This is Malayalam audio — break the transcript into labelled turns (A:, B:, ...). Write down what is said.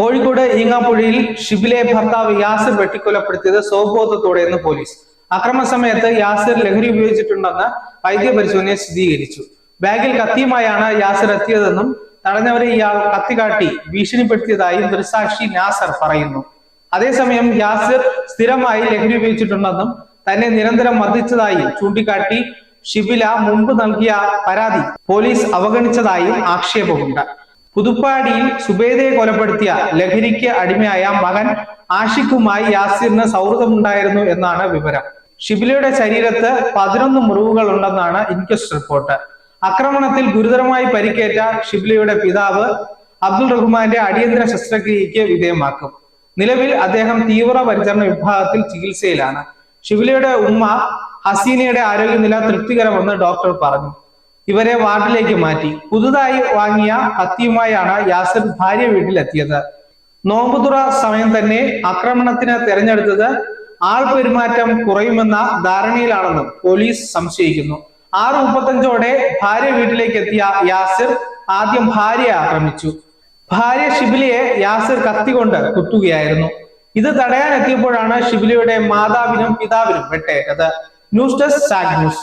A: കോഴിക്കോട് ഈങ്ങാപ്പുഴയിൽ ഷിബിലെ ഭർത്താവ് യാസിർ വെട്ടിക്കൊലപ്പെടുത്തിയത് സ്വബോധത്തോടെയെന്ന് പോലീസ്. അക്രമ സമയത്ത് യാസിർ ലഹരി ഉപയോഗിച്ചിട്ടുണ്ടെന്ന് വൈദ്യപരിശോധനയെ സ്ഥിരീകരിച്ചു. ബാഗിൽ കത്തിയുമായാണ് യാസിർ എത്തിയതെന്നും തടഞ്ഞവരെ ഇയാൾ കത്തികാട്ടി ഭീഷണിപ്പെടുത്തിയതായും ദൃസാക്ഷി നാസർ പറയുന്നു. അതേസമയം യാസിർ സ്ഥിരമായി ലഹരി ഉപയോഗിച്ചിട്ടുണ്ടെന്നും തന്നെ നിരന്തരം മർദ്ദിച്ചതായും ചൂണ്ടിക്കാട്ടി ഷിബില മുമ്പ് നൽകിയ പരാതി പോലീസ് അവഗണിച്ചതായും ആക്ഷേപമുണ്ട്. പുതുപ്പാടിയിൽ സുബേദയെ കൊലപ്പെടുത്തിയ ലഹരിക്ക് അടിമയായ മകൻ ആഷിഖുമായി യാസിറിന് സൗഹൃദമുണ്ടായിരുന്നു എന്നാണ് വിവരം. ഷിബിലയുടെ ശരീരത്ത് പതിനൊന്ന് മുറിവുകൾ ഉണ്ടെന്നാണ് ഇൻക്വസ്റ്റ് റിപ്പോർട്ട്. ആക്രമണത്തിൽ ഗുരുതരമായി പരിക്കേറ്റ ഷിബിലയുടെ പിതാവ് അബ്ദുൾ റഹ്മാന്റെ അടിയന്തര ശസ്ത്രക്രിയയ്ക്ക് വിധേയമാക്കും. നിലവിൽ അദ്ദേഹം തീവ്ര പരിചരണ വിഭാഗത്തിൽ ചികിത്സയിലാണ്. ഷിബിലയുടെ ഉമ്മ ഹസീനയുടെ ആരോഗ്യനില തൃപ്തികരമെന്ന് ഡോക്ടർ പറഞ്ഞു. ഇവരെ വാർഡിലേക്ക് മാറ്റി. പുതുതായി വാങ്ങിയ കത്തിയുമായാണ് യാസിർ ഭാര്യ വീട്ടിലെത്തിയത്. നോമ്പുതുറ സമയം തന്നെ ആക്രമണത്തിന് തെരഞ്ഞെടുത്തത് ആൾ പെരുമാറ്റം കുറയുമെന്ന ധാരണയിലാണെന്നും പോലീസ് സംശയിക്കുന്നു. ആറ് മുപ്പത്തഞ്ചോടെ ഭാര്യ വീട്ടിലേക്ക് എത്തിയ യാസിർ ആദ്യം ഭാര്യയെ ആക്രമിച്ചു. ഭാര്യ ഷിബിലിയെ യാസിർ കത്തികൊണ്ട് കുത്തുകയായിരുന്നു. ഇത് തടയാൻ എത്തിയപ്പോഴാണ് ഷിബിലയുടെ മാതാവിനും പിതാവിനും വെട്ടേറ്റത്. News desk zag news.